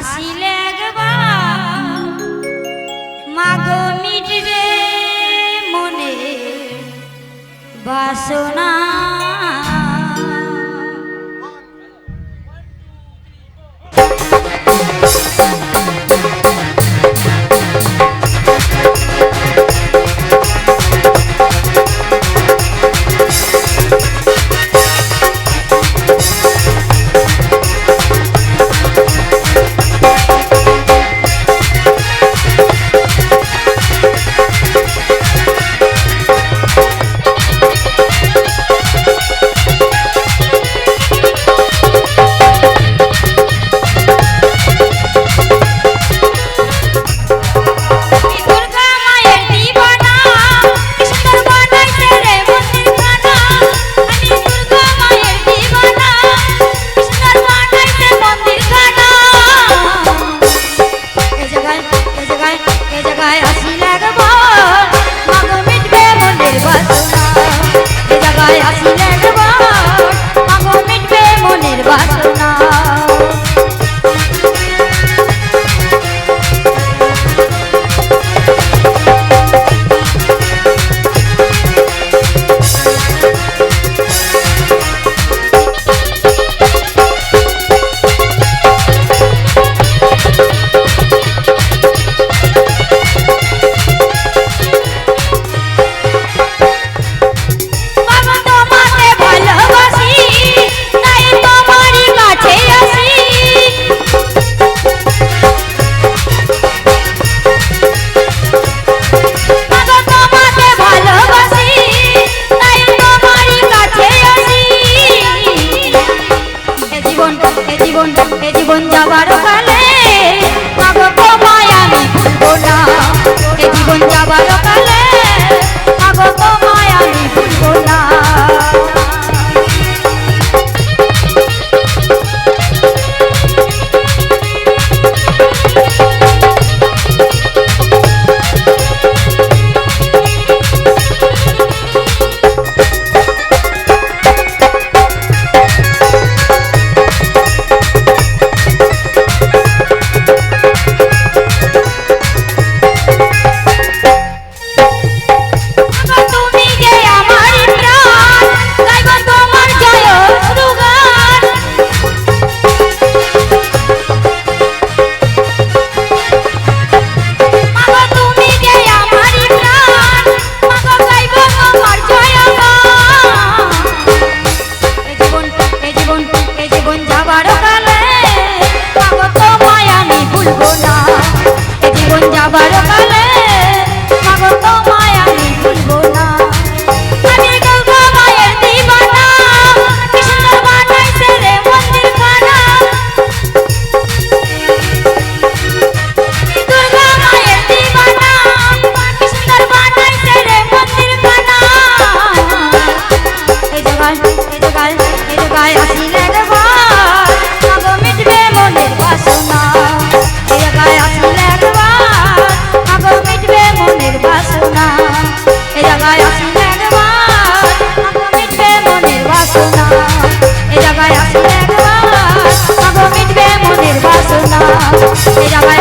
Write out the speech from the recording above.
fácil হাসিলেন যাবার কালে জীবন যাবার কালে Bárbara. Mira,